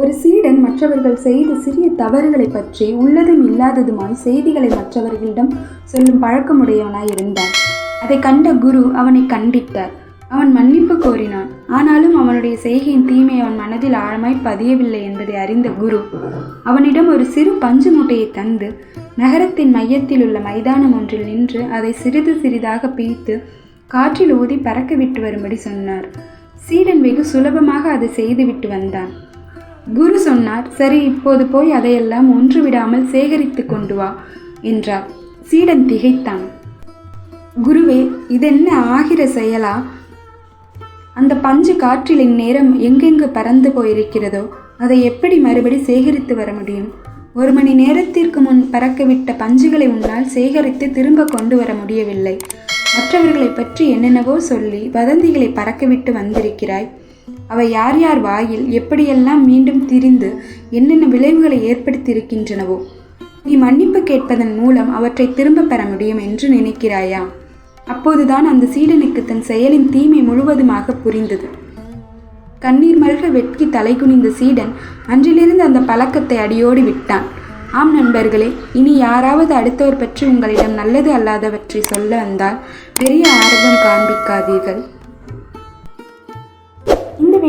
ஒரு சீடன் மற்றவர்கள் செய்த சிறிய தவறுகளை பற்றி உள்ளதும் இல்லாததுமாய் செய்திகளை மற்றவர்களிடம் சொல்லும் பழக்கமுடையவனாய் இருந்தான். அதை கண்ட குரு அவனை கண்டித்தார். அவன் மன்னிப்பு கோரினான். ஆனாலும் அவனுடைய செய்கையின் தீமை அவன் மனதில் ஆழமாய் பதியவில்லை என்பதை அறிந்த குரு அவனிடம் ஒரு சிறு பஞ்சு மூட்டையை தந்து நகரத்தின் மையத்தில் உள்ள மைதானம் ஒன்றில் நின்று அதை சிறிது சிறிதாக பிரித்து காற்றில் ஊதி பறக்க விட்டு வரும்படி சொன்னார். சீடன் வெகு சுலபமாக அதை செய்துவிட்டு வந்தான். குரு சொன்னார் சரி இப்போது போய் அதையெல்லாம் ஒன்று விடாமல் சேகரித்து கொண்டு வா என்றார். சீடன் திகைத்தான். குருவே இதென்ன ஆகிற செயலா? அந்த பஞ்சு காற்றில் இந்நேரம் எங்கெங்கு பறந்து போயிருக்கிறதோ அதை எப்படி மறுபடி சேகரித்து வர முடியும்? ஒரு மணி நேரத்திற்கு முன் பறக்கவிட்ட பஞ்சுகளை உன்னால் சேகரித்து திரும்ப கொண்டு வர முடியவில்லை. மற்றவர்களை பற்றி என்னென்னவோ சொல்லி வதந்திகளை பறக்கவிட்டு வந்திருக்கிறாய். அவை யார் யார் வாயில் எப்படியெல்லாம் மீண்டும் திரிந்து என்னென்ன விளைவுகளை ஏற்படுத்தியிருக்கின்றனவோ. நீ மன்னிப்பு கேட்பதன் மூலம் அவற்றை திரும்ப பெற முடியும் என்று நினைக்கிறாயா? அப்போதுதான் அந்த சீடனுக்கு தன் செயலின் தீமை முழுவதுமாக புரிந்தது. கண்ணீர் மல்க வெட்கி தலைகுனிந்த சீடன் அன்றிலிருந்து அந்த பழக்கத்தை அடியோடி விட்டான். ஆம் நண்பர்களே இனி யாராவது அடுத்தவர் பற்றி உங்களிடம் நல்லது அல்லாதவற்றை சொல்ல வந்தால் பெரிய ஆர்வம் காண்பிக்காதீர்கள்.